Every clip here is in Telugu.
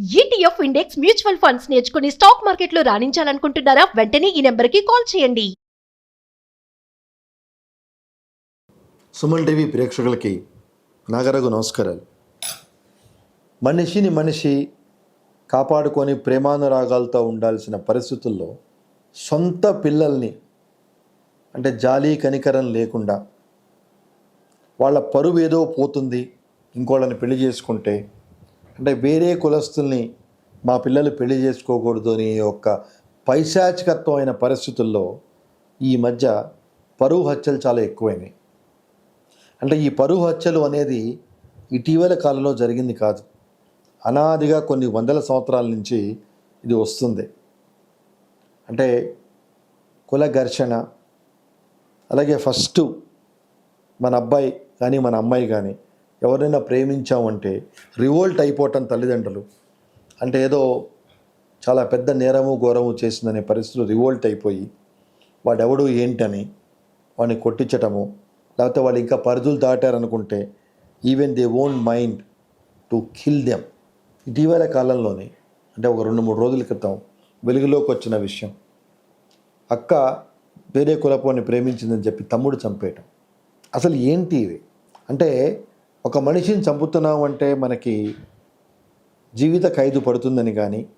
ఈటీఎఫ్ ఇండెక్స్ మ్యూచువల్ ఫండ్స్ నేర్చుకుని స్టాక్ మార్కెట్లో రాణించాలనుకుంటున్నారా? వెంటనే ఈ నెంబర్కి కాల్ చేయండి. సుమన్ టీవీ ప్రేక్షకులకి నాగరకు నమస్కారాలు. మనిషిని మనిషి కాపాడుకొని ప్రేమానురాగాలతో ఉండాల్సిన పరిస్థితుల్లో సొంత పిల్లల్ని అంటే జాలి కనికరం లేకుండా వాళ్ళ పరువు ఏదో పోతుంది ఇంకోళ్ళని పెళ్ళి చేసుకుంటే అంటే వేరే కులస్తుల్ని మా పిల్లలు పెళ్ళి చేసుకోకూడదు అనే ఒక పైశాచికత్వమైన పరిస్థితుల్లో ఈ మధ్య పరువు హత్యలు చాలా ఎక్కువైనాయి. అంటే ఈ పరువు హత్యలు అనేది ఇటీవల కాలంలో జరిగింది కాదు. అనాదిగా కొన్ని వందల సంవత్సరాల నుంచి ఇది వస్తుంది. అంటే కుల ఘర్షణ అలాగే ఫస్ట్ మన అబ్బాయి కానీ మన అమ్మాయి కానీ ఎవరైనా ప్రేమించామంటే రివోల్ట్ అయిపోవటం తల్లిదండ్రులు. అంటే ఏదో చాలా పెద్ద నేరము ఘోరము చేసిందనే పరిస్థితులు రివోల్ట్ అయిపోయి వాడెవడు ఏంటని వాడిని కొట్టించటము లేకపోతే వాళ్ళు ఇంకా పరిధులు దాటారనుకుంటే even they own mind to kill them. ఇటీవల కాలంలోనే అంటే ఒక రెండు మూడు రోజుల క్రితం వెలుగులోకి వచ్చిన విషయం. అక్క వేరే కులపోని ప్రేమించిందని చెప్పి తమ్ముడు చంపేయటం. అసలు ఏంటి ఇది అంటే ఒక మనిషిని చంపుతున్నాం అంటే మనకి జీవిత ఖైదు పడుతుందని కానీ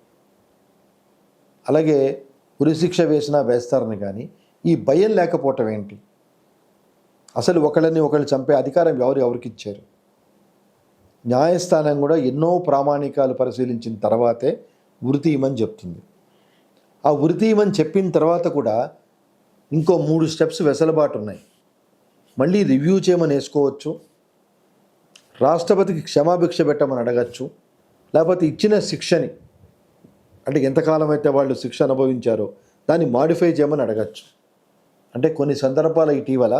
అలాగే ఉరిశిక్ష వేసినా వేస్తారని కానీ ఈ భయం లేకపోవటం ఏంటి? అసలు ఒకళ్ళని ఒకళ్ళు చంపే అధికారం ఎవరు ఎవరికి ఇచ్చారు? న్యాయస్థానం కూడా ఎన్నో ప్రామాణికాలు పరిశీలించిన తర్వాతే ఉరి తీయమని చెప్తుంది. ఆ ఉరి తీయమని చెప్పిన తర్వాత కూడా ఇంకో మూడు స్టెప్స్ వెసలుబాటు ఉన్నాయి. మళ్ళీ రివ్యూ చేయమని వేసుకోవచ్చు. రాష్ట్రపతికి క్షమాభిక్ష పెట్టమని అడగచ్చు లేకపోతే ఇచ్చిన శిక్షని అంటే ఎంతకాలం అయితే వాళ్ళు శిక్ష అనుభవించారో దాన్ని మాడిఫై చేయమని అడగచ్చు. అంటే కొన్ని సందర్భాల ఇటీవల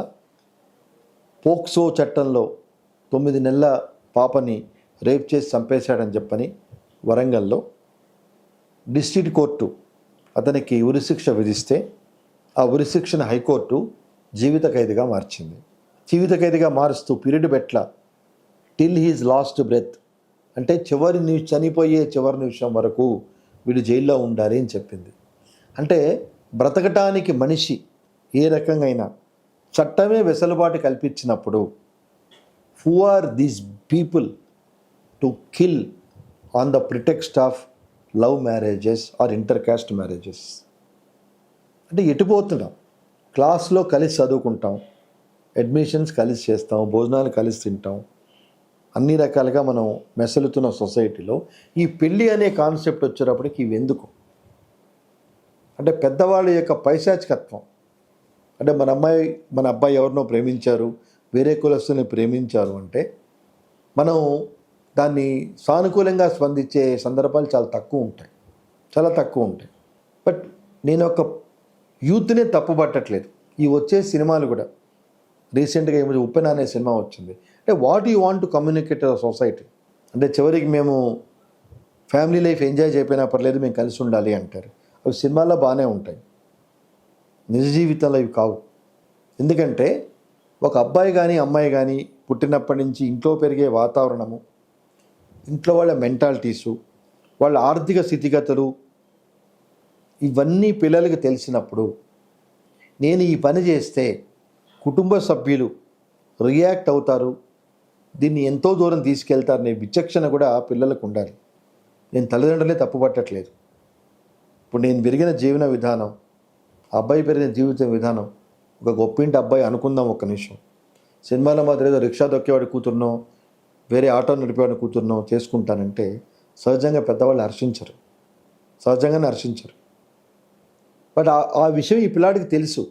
పోక్సో చట్టంలో తొమ్మిది నెలల పాపని రేప్ చేసి చంపేశాడని చెప్పని వరంగల్లో డిస్ట్రిక్ట్ కోర్టు అతనికి ఉరిశిక్ష విధిస్తే ఆ ఉరిశిక్షను హైకోర్టు జీవిత ఖైదుగా మార్చింది. జీవిత ఖైదుగా మారుస్తూ పీరియడ్ పెట్ల టిల్ హీజ్ లాస్ట్ బ్రెత్. అంటే చివరి ని చనిపోయే చివరి నిమిషం వరకు వీడు జైల్లో ఉండాలి అని చెప్పింది. అంటే బ్రతకటానికి మనిషి ఏ రకంగా అయినా చట్టమే వెసులుబాటు కల్పించినప్పుడు who are these people to kill on the pretext of love marriages or inter caste marriages అంటే ఎటుపోతున్నాం క్లాస్లో కలిసి చదువుకుంటాం అడ్మిషన్స్ కలిసి చేస్తాం భోజనాలు కలిసి తింటాం అన్ని రకాలుగా మనం మెసలుతున్న సొసైటీలో ఈ పెళ్ళి అనే కాన్సెప్ట్ వచ్చేటప్పటికి ఇవి ఎందుకు? అంటే పెద్దవాళ్ళ యొక్క పైశాచికత్వం. అంటే మన అమ్మాయి మన అబ్బాయి ఎవరినో ప్రేమించారు వేరే కులస్తుని ప్రేమించారు అంటే మనం దాన్ని సానుకూలంగా స్పందించే సందర్భాలు చాలా తక్కువ ఉంటాయి. చాలా తక్కువ ఉంటాయి. బట్ నేను ఒక యూత్నే తప్పు పట్టట్లేదు ఈ వచ్చే సినిమాలు కూడా. రీసెంట్గా ఏమో ఉప్పెన అనే సినిమా వచ్చింది. అంటే what you want to communicate society అంటే చివరికి మేము ఫ్యామిలీ లైఫ్ ఎంజాయ్ చేయకపోయినా పర్లేదు మేము కలిసి ఉండాలి అంటారు. అవి సినిమాల్లో బాగానే ఉంటాయి. నిజ జీవితంలో ఇవి కావు. ఎందుకంటే ఒక అబ్బాయి కానీ అమ్మాయి కానీ పుట్టినప్పటి నుంచి ఇంట్లో పెరిగే వాతావరణము ఇంట్లో వాళ్ళ మెంటాలిటీసు వాళ్ళ ఆర్థిక స్థితిగతులు ఇవన్నీ పిల్లలకి తెలిసినప్పుడు నేను ఈ పని చేస్తే కుటుంబ సభ్యులు రియాక్ట్ అవుతారు దీన్ని ఎంతో దూరం తీసుకెళ్తారనే విచక్షణ కూడా పిల్లలకు ఉండాలి. నేను తల్లిదండ్రులే తప్పు పట్టట్లేదు. ఇప్పుడు నేను పెరిగిన జీవన విధానం అబ్బాయి పెరిగిన జీవిత విధానం ఒక గొప్పింటి అబ్బాయి అనుకుందాం ఒక్క నిమిషం. సినిమాలో మాత్రం ఏదో రిక్షా దొక్కేవాడి కూతురునో వేరే ఆటో నడిపేవాడి కూతుర్నో చేసుకుంటానంటే సహజంగా పెద్దవాళ్ళు హర్షించరు. సహజంగానే హర్షించరు. బట్ ఆ- ఆ విషయం ఈ పిల్లాడికి తెలుసు.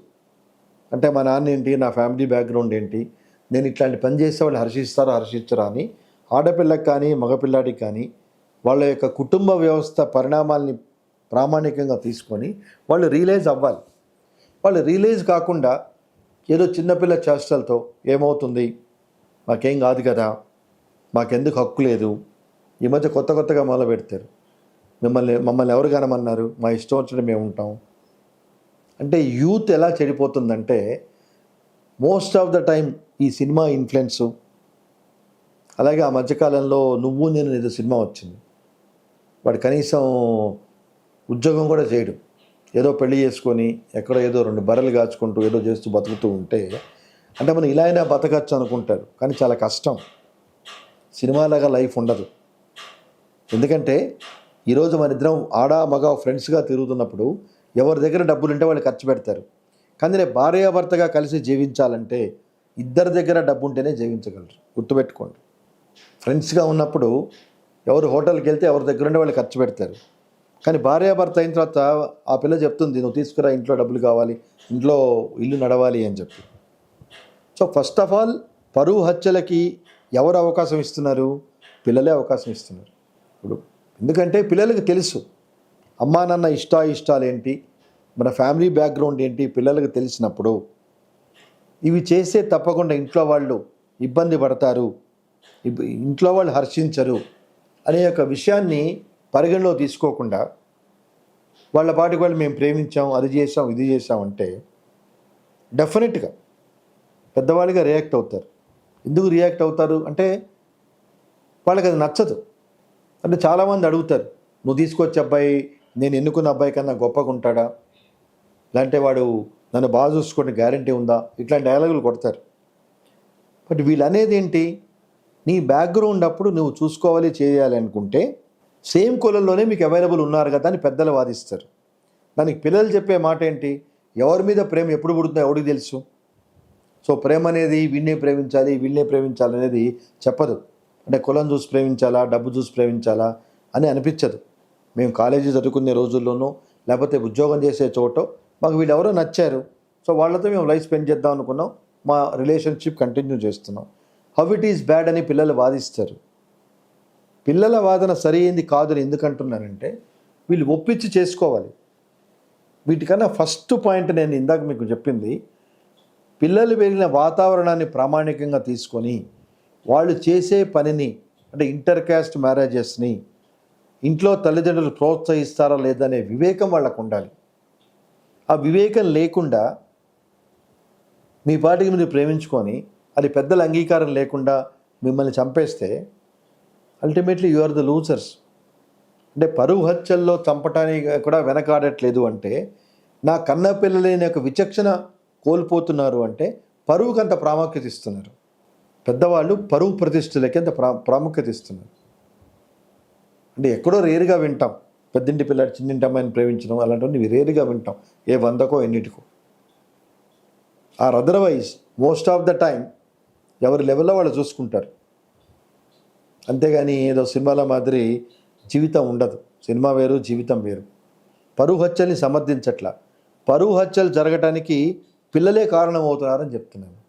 అంటే మా నాన్న ఏంటి నా ఫ్యామిలీ బ్యాక్గ్రౌండ్ ఏంటి నేను ఇట్లాంటి పని చేస్తే వాళ్ళు హర్షిస్తారా హర్షించరా అని ఆడపిల్లకి కానీ మగపిల్లాడికి కానీ వాళ్ళ యొక్క కుటుంబ వ్యవస్థ పరిణామాల్ని ప్రామాణికంగా తీసుకొని వాళ్ళు రియలైజ్ అవ్వాలి. వాళ్ళు రియలైజ్ కాకుండా ఏదో చిన్నపిల్ల చేష్టలతో ఏమవుతుంది? మాకేం కాదు కదా. మాకెందుకు హక్కు లేదు? ఈ మధ్య కొత్త కొత్తగా మొదలు పెడతారు. మిమ్మల్ని మమ్మల్ని ఎవరు కనమన్నారు? మా ఇష్టం వచ్చినట్టు మేము ఉంటాం. అంటే యూత్ ఎలా చెడిపోతుందంటే మోస్ట్ ఆఫ్ ద టైం ఈ సినిమా ఇన్ఫ్లుయెన్సు. అలాగే ఆ మధ్యకాలంలో నువ్వు నేను ఏదో సినిమా వచ్చింది. వాడు కనీసం ఉద్యోగం కూడా చేయడు. ఏదో పెళ్ళి చేసుకొని ఎక్కడో ఏదో రెండు బర్రెలు కాచుకుంటూ ఏదో చేస్తూ బతుకుతూ ఉంటే అంటే మనం ఇలా అయినా బతకచ్చు అనుకుంటారు కానీ చాలా కష్టం. సినిమాలాగా లైఫ్ ఉండదు. ఎందుకంటే ఈరోజు మన ఇద్దరం ఆడ మగ ఫ్రెండ్స్గా తిరుగుతున్నప్పుడు ఎవరి దగ్గర డబ్బులు ఉంటే వాళ్ళు ఖర్చు పెడతారు. కానీ రేపు భార్యాభర్తగా కలిసి జీవించాలంటే ఇద్దరి దగ్గర డబ్బు ఉంటేనే జీవించగలరు గుర్తుపెట్టుకోండి. ఫ్రెండ్స్గా ఉన్నప్పుడు ఎవరు హోటల్కి వెళ్తే ఎవరి దగ్గర ఉండే వాళ్ళు ఖర్చు పెడతారు. కానీ భార్యాభర్త అయిన తర్వాత ఆ పిల్ల చెప్తుంది నువ్వు తీసుకురా ఇంట్లో డబ్బులు కావాలి ఇంట్లో ఇల్లు నడవాలి అని చెప్పి. సో ఫస్ట్ ఆఫ్ ఆల్ పరువు హత్యలకి ఎవరు అవకాశం ఇస్తున్నారు? పిల్లలే అవకాశం ఇస్తున్నారు. ఇప్పుడు ఎందుకంటే పిల్లలకి తెలుసు అమ్మా నాన్న ఇష్ట ఇష్టాలు ఏంటి మన ఫ్యామిలీ బ్యాక్గ్రౌండ్ ఏంటి పిల్లలకు తెలిసినప్పుడు ఇవి చేస్తే తప్పకుండా ఇంట్లో వాళ్ళు ఇబ్బంది పడతారు. ఇంట్లో వాళ్ళు హర్షించరు. అనే యొక్క విషయాన్ని పరిగణలో తీసుకోకుండా వాళ్ళ పాటికి వాళ్ళు మేము ప్రేమించాం అది చేసాం ఇది చేసాం అంటే డెఫినెట్గా పెద్దవాళ్ళుగా రియాక్ట్ అవుతారు. ఎందుకు రియాక్ట్ అవుతారు అంటే వాళ్ళకి అది నచ్చదు. అంటే చాలామంది అడుగుతారు నువ్వు తీసుకొచ్చే అబ్బాయి నేను ఎన్నుకున్న అబ్బాయి కన్నా గొప్పగా ఉంటాడా? లేదంటే వాడు నన్ను బాగా చూసుకునే గ్యారంటీ ఉందా? ఇట్లాంటి డైలాగులు కొడతారు. బట్ వీళ్ళు అనేది ఏంటి? నీ బ్యాక్గ్రౌండ్ అప్పుడు నువ్వు చూసుకోవాలి చేయాలి అనుకుంటే సేమ్ కులంలోనే మీకు అవైలబుల్ ఉన్నారు కదా అని పెద్దలు వాదిస్తారు. దానికి పిల్లలు చెప్పే మాట ఏంటి? ఎవరి మీద ప్రేమ ఎప్పుడు పుడుతుందో ఎవరికి తెలుసు? సో ప్రేమ అనేది వీళ్ళనే ప్రేమించాలి వీళ్ళనే ప్రేమించాలి అనేది చెప్పదు. అంటే కులం చూసి ప్రేమించాలా డబ్బు చూసి ప్రేమించాలా అని అనిపించదు. మేము కాలేజీ చదువుకునే రోజుల్లోనూ లేకపోతే ఉద్యోగం చేసే చోట మాకు వీళ్ళు ఎవరో నచ్చారు. సో వాళ్ళతో మేము లైఫ్ స్పెండ్ చేద్దాం అనుకున్నాం. మా రిలేషన్షిప్ కంటిన్యూ చేస్తున్నాం. హౌ ఇట్ ఈస్ బ్యాడ్ అని పిల్లలు వాదిస్తారు. పిల్లల వాదన సరైంది కాదని ఎందుకు అంటున్నానంటే వీళ్ళు ఒప్పించి చేసుకోవాలి. వీటికన్నా ఫస్ట్ పాయింట్ నేను ఇందాక మీకు చెప్పింది పిల్లలు పెరిగిన వాతావరణాన్ని ప్రామాణికంగా తీసుకొని వాళ్ళు చేసే పనిని అంటే ఇంటర్ క్యాస్ట్ మ్యారేజెస్ని ఇంట్లో తల్లిదండ్రులు ప్రోత్సహిస్తారా లేదా అనే వివేకం వాళ్ళకు ఉండాలి. ఆ వివేకం లేకుండా మీ పాటికి మీరు ప్రేమించుకొని అది పెద్దల అంగీకారం లేకుండా మిమ్మల్ని చంపేస్తే ultimately you are the losers అంటే పరువు హత్యల్లో చంపటానికి కూడా వెనకాడట్లేదు అంటే నా కన్న పిల్లలేని యొక్క విచక్షణ కోల్పోతున్నారు అంటే పరువుకి అంత ప్రాముఖ్యత ఇస్తున్నారు. పెద్దవాళ్ళు పరువు ప్రతిష్టలకి అంత ప్రా ప్రాముఖ్యత ఇస్తున్నారు. అంటే ఎక్కడో రేరుగా వింటాం. పెద్దింటి పిల్లాడు చిన్నింటి అమ్మాయిని ప్రేమించడం అలాంటివన్నీ రేరుగా వింటాం. ఏ వందకో ఎన్నిటికో. Or otherwise most of the time ఎవరి లెవెల్లో వాళ్ళు చూసుకుంటారు. అంతేగాని ఏదో సినిమాల మాదిరి జీవితం ఉండదు. సినిమా వేరు జీవితం వేరు. పరువు హత్యల్ని సమర్థించట్ల. పరువు హత్యలు జరగటానికి పిల్లలే కారణం అవుతున్నారని చెప్తున్నాను.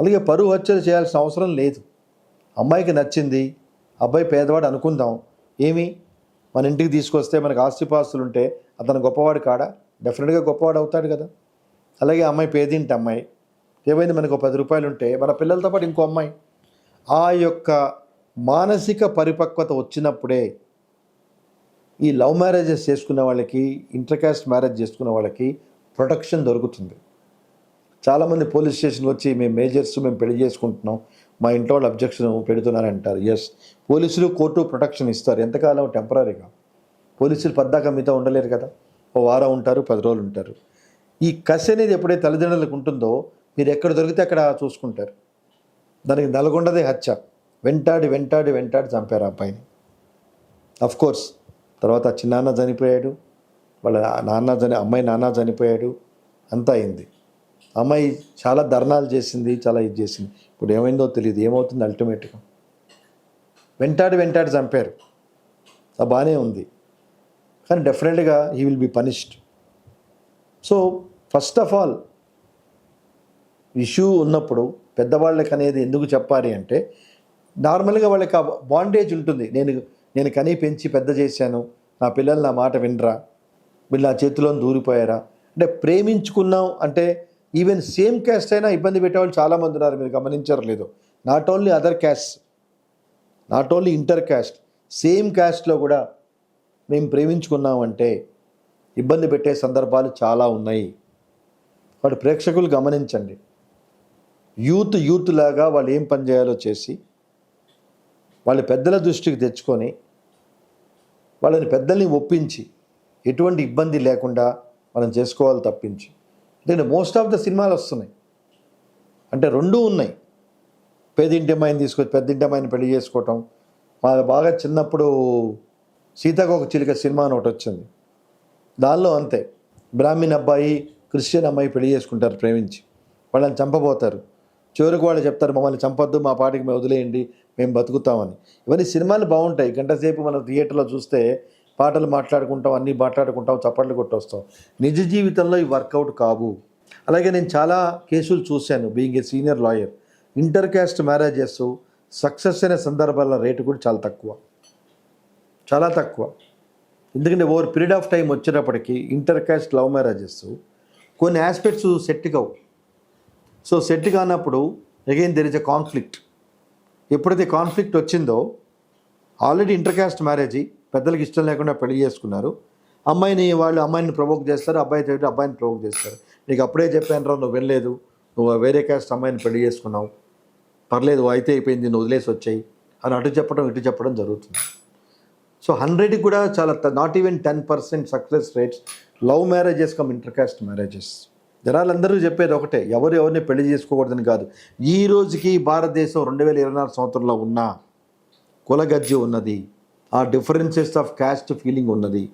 అలాగే పరువు హత్యలు చేయాల్సిన అవసరం లేదు. అమ్మాయికి నచ్చింది అబ్బాయి పేదవాడు అనుకుందాం. ఏమి? మన ఇంటికి తీసుకొస్తే మనకు ఆస్తిపాస్తులు ఉంటే అతను గొప్పవాడు కాడా? డెఫినెట్గా గొప్పవాడు అవుతాడు కదా. అలాగే అమ్మాయి పేదింటి అమ్మాయి. ఏమైంది? మనకు ఒక పది రూపాయలు ఉంటే మన పిల్లలతో పాటు ఇంకో అమ్మాయి. ఆ యొక్క మానసిక పరిపక్వత వచ్చినప్పుడే ఈ లవ్ మ్యారేజెస్ చేసుకునే వాళ్ళకి ఇంటర్కాస్ట్ మ్యారేజ్ చేసుకునే వాళ్ళకి ప్రొటెక్షన్ దొరుకుతుంది. చాలామంది పోలీస్ స్టేషన్కి వచ్చి మేము మేజర్స్ మేము పెళ్ళి చేసుకుంటున్నాం. మా ఇంట్లో వాళ్ళు అబ్జెక్షన్ పెడుతున్నారని అంటారు ఎస్ పోలీసులు కోర్టు ప్రొటెక్షన్ ఇస్తారు. ఎంతకాలం? టెంపరీగా. పోలీసులు పద్దాక మీతో ఉండలేరు కదా. ఓ వారం ఉంటారు పది రోజులు ఉంటారు. ఈ కసి అనేది ఎప్పుడైతే తల్లిదండ్రులకు ఉంటుందో మీరు ఎక్కడ దొరికితే అక్కడ చూసుకుంటారు. దానికి నల్గొండదే హత్య. వెంటాడి వెంటాడి వెంటాడి చంపారు ఆ అబ్బాయిని. కోర్స్ తర్వాత చిన్నాన్న చనిపోయాడు. వాళ్ళ నాన్న చని అమ్మాయి నాన్న చనిపోయాడు. అంతా అయింది. అమ్మాయి చాలా ధర్నాలు చేసింది చాలా ఇది చేసింది. ఇప్పుడు ఏమైందో తెలియదు. ఏమవుతుంది అల్టిమేట్గా వెంటాడి వెంటాడి చంపారు. అది బాగానే ఉంది. కానీ డెఫినెట్గా he will be punished so first of all issue ఉన్నప్పుడు పెద్దవాళ్ళకి అనేది ఎందుకు చెప్పాలి అంటే నార్మల్గా వాళ్ళకి ఆ బాండేజ్ ఉంటుంది. నేను నేను కనీ పెంచి పెద్ద చేశాను. నా పిల్లలు నా మాట వినరా? వీళ్ళు నా చేతిలో దూరిపోయారా? అంటే ప్రేమించుకున్నాం అంటే ఈవెన్ సేమ్ క్యాస్ట్ అయినా ఇబ్బంది పెట్టేవాళ్ళు చాలామంది ఉన్నారు మీరు గమనించరలేదు not only other caste not only inter caste same క్యాస్ట్లో కూడా మేము ప్రేమించుకున్నామంటే ఇబ్బంది పెట్టే సందర్భాలు చాలా ఉన్నాయి. వాటి ప్రేక్షకులు గమనించండి. యూత్ యూత్ లాగా వాళ్ళు ఏం పని చేయాలో చేసి వాళ్ళ పెద్దల దృష్టికి తెచ్చుకొని వాళ్ళని పెద్దల్ని ఒప్పించి ఎటువంటి ఇబ్బంది లేకుండా మనం చేసుకోవాలి తప్పించి. ఎందుకంటే మోస్ట్ ఆఫ్ ద సినిమాలు వస్తున్నాయి. అంటే రెండూ ఉన్నాయి. పేదింటి అమ్మాయిని తీసుకొచ్చి పెద్దింటి అమ్మాయిని పెళ్ళి చేసుకోవటం. మా బాగా చిన్నప్పుడు సీతాకోక చిలుక సినిమా అని ఒకటి వచ్చింది. దానిలో అంతే. బ్రాహ్మణ్ అబ్బాయి క్రిస్టియన్ అమ్మాయి పెళ్ళి చేసుకుంటారు ప్రేమించి. వాళ్ళని చంపబోతారు. చివరికి వాళ్ళు చెప్తారు మమ్మల్ని చంపొద్దు మా పాటికి మేము వదిలేయండి మేము బతుకుతామని. ఇవన్నీ సినిమాలు బాగుంటాయి. గంట సేపు మనం థియేటర్లో చూస్తే పాటలు మాట్లాడుకుంటాం అన్నీ మాట్లాడుకుంటాం చప్పట్లు కొట్టొస్తాం నిజ జీవితంలో ఇవి వర్కౌట్ కావు. అలాగే నేను చాలా కేసులు చూశాను being a senior lawyer inter caste marriages success అయిన సందర్భాల రేటు కూడా చాలా తక్కువ. చాలా తక్కువ. ఎందుకంటే ఓవర్ పీరియడ్ ఆఫ్ టైం వచ్చేటప్పటికి ఇంటర్ క్యాస్ట్ లవ్ మ్యారేజెస్ కొన్ని ఆస్పెక్ట్స్ సెట్ కావు. సో సెట్ కానప్పుడు again there is a conflict ఎప్పుడైతే కాన్ఫ్లిక్ట్ వచ్చిందో ఆల్రెడీ ఇంటర్ క్యాస్ట్ మ్యారేజీ పెద్దలకు ఇష్టం లేకుండా పెళ్ళి చేసుకున్నారు. అమ్మాయిని వాళ్ళు అమ్మాయిని ప్రొవోక్ చేస్తారు అబ్బాయి తోటి అబ్బాయిని ప్రొవోక్ చేస్తారు. నీకు అప్పుడే చెప్పాను రా నువ్వు వెళ్ళలేదు నువ్వు వేరే క్యాస్ట్ అమ్మాయిని పెళ్ళి చేసుకున్నావు. పర్లేదు అయితే అయిపోయింది నువ్వు వదిలేసి వచ్చాయి అని అటు చెప్పడం ఇటు చెప్పడం జరుగుతుంది. సో హండ్రెడ్కి కూడా చాలా not even ten percent success rates love marriages come intercaste marriages జనాలందరూ చెప్పేది ఒకటే ఎవరు ఎవరిని పెళ్ళి చేసుకోకూడదని కాదు. ఈ రోజుకి భారతదేశం రెండు వేల ఇరవై నాలుగు సంవత్సరంలో ఉన్న కులగజ్జి ఉన్నది. ఆ డిఫరెన్సెస్ ఆఫ్ క్యాస్ట్ ఫీలింగ్ ఉన్నది.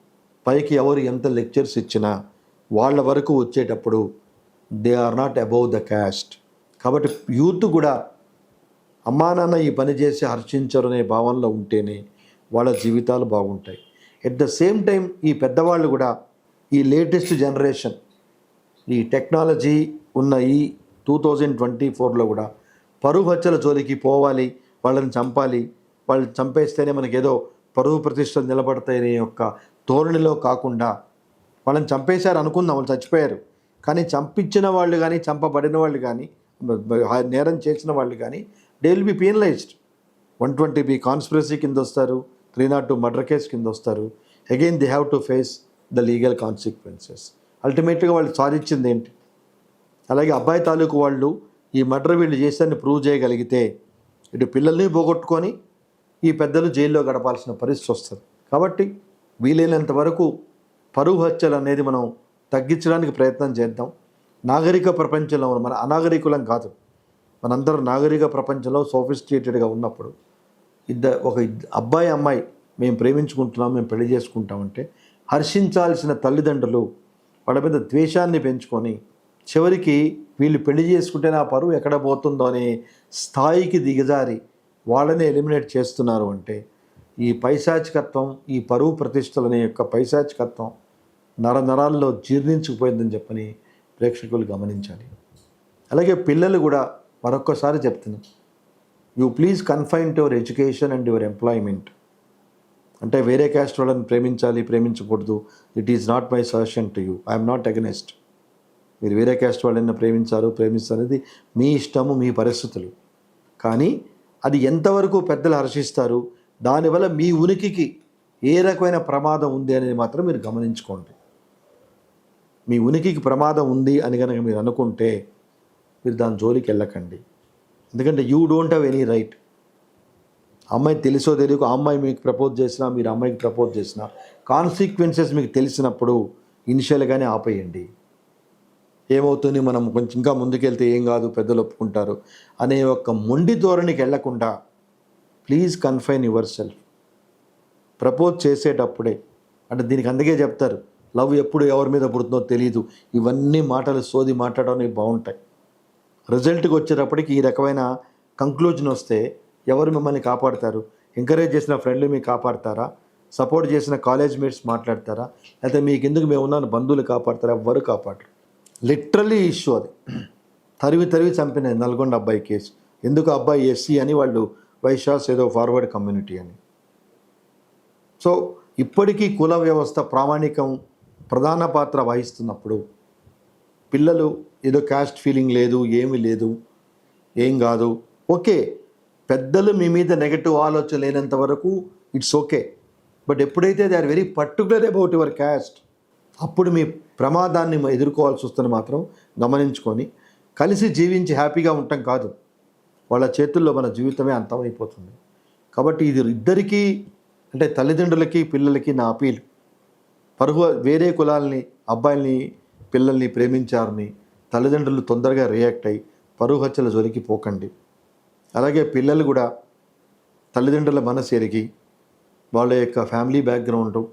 పైకి ఎవరు ఎంత లెక్చర్స్ ఇచ్చినా వాళ్ళ వరకు వచ్చేటప్పుడు they are not above the caste కాబట్టి యూత్ కూడా అమ్మా నాన్న ఈ పని చేసి హర్షించరు అనే భావనలో ఉంటేనే వాళ్ళ జీవితాలు బాగుంటాయి. ఎట్ ద సేమ్ టైం ఈ పెద్దవాళ్ళు కూడా ఈ లేటెస్ట్ జనరేషన్ ఈ టెక్నాలజీ ఉన్న ఈ టూ థౌజండ్ ట్వంటీ ఫోర్లో కూడా పరువు హత్యల జోలికి పోవాలి వాళ్ళని చంపాలి వాళ్ళు చంపేస్తేనే మనకి ఏదో పరువు ప్రతిష్టలు నిలబడతాయనే యొక్క ధోరణిలో కాకుండా వాళ్ళని చంపేశారు అనుకుందాం వాళ్ళు చచ్చిపోయారు. కానీ చంపించిన వాళ్ళు కానీ చంపబడిన వాళ్ళు కానీ నేరం చేసిన వాళ్ళు కానీ they will be penalized one twenty B conspiracy కింద వస్తారు three nought two murder case కింద వస్తారు. Again they have to face the legal consequences అల్టిమేట్గా వాళ్ళు సాధించింది ఏంటి? అలాగే అబ్బాయి తాలూకు వాళ్ళు ఈ మర్డర్ వీళ్ళు చేశారని ప్రూవ్ చేయగలిగితే ఇటు పిల్లల్ని పోగొట్టుకొని ఈ పెద్దలు జైల్లో గడపాల్సిన పరిస్థితి వస్తుంది. కాబట్టి వీలైనంత వరకు పరువు హత్యలు అనేది మనం తగ్గించడానికి ప్రయత్నం చేద్దాం. నాగరిక ప్రపంచంలో మన అనాగరికులం కాదు. మనందరం నాగరిక ప్రపంచంలో సోఫిస్టికేటెడ్గా ఉన్నప్పుడు ఇద్దరు ఒక అబ్బాయి అమ్మాయి మేము ప్రేమించుకుంటున్నాం మేము పెళ్ళి చేసుకుంటామంటే హర్షించాల్సిన తల్లిదండ్రులు వాళ్ళ మీద ద్వేషాన్ని పెంచుకొని చివరికి వీళ్ళు పెళ్ళి చేసుకుంటే నా పరువు ఎక్కడ పోతుందో అనే స్థాయికి దిగజారి వాళ్ళని ఎలిమినేట్ చేస్తున్నారు అంటే ఈ పైశాచికత్వం ఈ పరువు ప్రతిష్టలు యొక్క పైశాచికత్వం నర నరాల్లో జీర్ణించుకుపోయిందని చెప్పని ప్రేక్షకులు గమనించాలి. అలాగే పిల్లలు కూడా మరొక్కసారి చెప్తున్నాను you please confine to your education and your employment అంటే వేరే క్యాస్ట్ వాళ్ళని ప్రేమించాలి ప్రేమించకూడదు. It is not my suggestion to you I'm not against మీరు వేరే క్యాస్ట్ వాళ్ళని ప్రేమించారు ప్రేమిస్తారు అనేది మీ ఇష్టము మీ పరిస్థితులు. కానీ అది ఎంతవరకు పెద్దలు హర్షిస్తారు? దానివల్ల మీ ఉనికికి ఏ రకమైన ప్రమాదం ఉంది అనేది మాత్రం మీరు గమనించుకోండి. మీ ఉనికికి ప్రమాదం ఉంది అని కనుక మీరు అనుకుంటే మీరు దాని జోలికి వెళ్ళకండి. ఎందుకంటే you don't have any right. అమ్మాయి తెలుసో తెలియక అమ్మాయి మీకు ప్రపోజ్ చేసినా మీరు అమ్మాయికి ప్రపోజ్ చేసినా కాన్సిక్వెన్సెస్ మీకు తెలిసినప్పుడు ఇనిషియల్గానే ఆపేయండి. ఏమవుతుంది? మనం కొంచెం ఇంకా ముందుకెళ్తే ఏం కాదు? పెద్దలు ఒప్పుకుంటారు. అనే ఒక మొండి ధోరణికి వెళ్ళకుండా please confine yourself propose చేసేటప్పుడే. అంటే దీనికి అందుకే చెప్తారు. లవ్ ఎప్పుడు ఎవరి మీద పుడుతుందో తెలియదు ఇవన్నీ మాటలు సోది మాట్లాడడానికి బాగుంటాయి. రిజల్ట్కి వచ్చేటప్పటికి ఈ రకమైన కంక్లూజన్ వస్తే ఎవరు మిమ్మల్ని కాపాడతారు? ఎంకరేజ్ చేసిన ఫ్రెండ్లు మీకు కాపాడతారా? సపోర్ట్ చేసిన కాలేజ్ మేట్స్ మాట్లాడతారా? లేకపోతే మీకు ఎందుకు మేము ఉన్నాను బంధువులు కాపాడతారా? ఎవ్వరు కాపాడరు. లిటరలీ ఇష్యూ అది. తరివి తరివి చంపినాయి నల్గొండ అబ్బాయి కేసు. ఎందుకు అబ్బాయి ఎస్సీ అని వాళ్ళు వైశాస్ ఏదో ఫార్వర్డ్ కమ్యూనిటీ అని. సో ఇప్పటికీ కుల వ్యవస్థ ప్రామాణికం ప్రధాన పాత్ర వహిస్తున్నప్పుడు పిల్లలు ఏదో క్యాస్ట్ ఫీలింగ్ లేదు ఏమీ లేదు ఏం కాదు. ఓకే పెద్దలు మీ మీద నెగటివ్ ఆలోచన లేనంత వరకు ఇట్స్ ఓకే బట్ ఎప్పుడైతే they are very particular about your caste అప్పుడు మీ ప్రమాదాన్ని ఎదుర్కోవాల్సి వస్తుంది మాత్రం గమనించుకొని కలిసి జీవించి హ్యాపీగా ఉండటం కాదు. వాళ్ళ చేతుల్లో మన జీవితమే అంతమైపోతుంది. కాబట్టి ఇది ఇద్దరికీ అంటే తల్లిదండ్రులకి పిల్లలకి నా అపీల్. పరుగు వేరే కులాల్ని అబ్బాయిల్ని పిల్లల్ని ప్రేమించారని తల్లిదండ్రులు తొందరగా రియాక్ట్ అయ్యి పరుగు హత్యల జోలికి పోకండి. అలాగే పిల్లలు కూడా తల్లిదండ్రుల మనసు ఎరిగి వాళ్ళ యొక్క ఫ్యామిలీ బ్యాక్గ్రౌండ్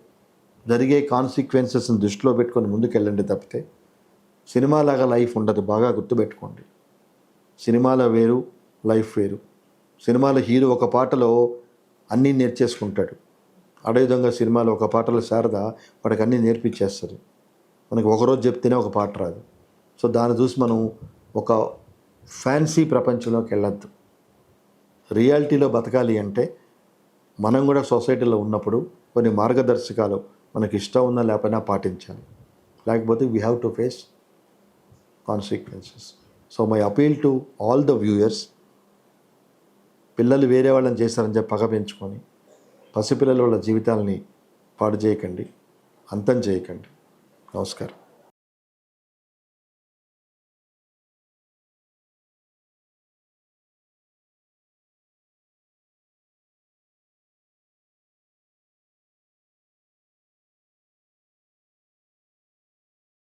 జరిగే కాన్సిక్వెన్సెస్ని దృష్టిలో పెట్టుకొని ముందుకెళ్ళండి తప్పితే సినిమాలాగా లైఫ్ ఉండదు. బాగా గుర్తుపెట్టుకోండి. సినిమాలో వేరు లైఫ్ వేరు. సినిమాలో హీరో ఒక పాటలో అన్నీ నేర్చేసుకుంటాడు. అదేవిధంగా సినిమాలో ఒక పాటలో శారద వాడికి అన్నీ నేర్పించేస్తారు మనకి ఒకరోజు చెప్తేనే ఒక పాట రాదు. సో దాన్ని చూసి మనం ఒక ఫ్యాన్సీ ప్రపంచంలోకి వెళ్ళొద్దు. రియాలిటీలో బతకాలి అంటే మనం కూడా సొసైటీలో ఉన్నప్పుడు కొన్ని మార్గదర్శకాలు మనకి ఇష్టం ఉన్నా లేకపోయినా పాటించాలి. లేకపోతే we have to face consequences so my appeal to all the viewers పిల్లలు వేరే వాళ్ళని చేశారని చెప్పి పగ పెంచుకొని పసిపిల్లల వాళ్ళ జీవితాలని పాడు చేయకండి అంతం చేయకండి. నమస్కారం.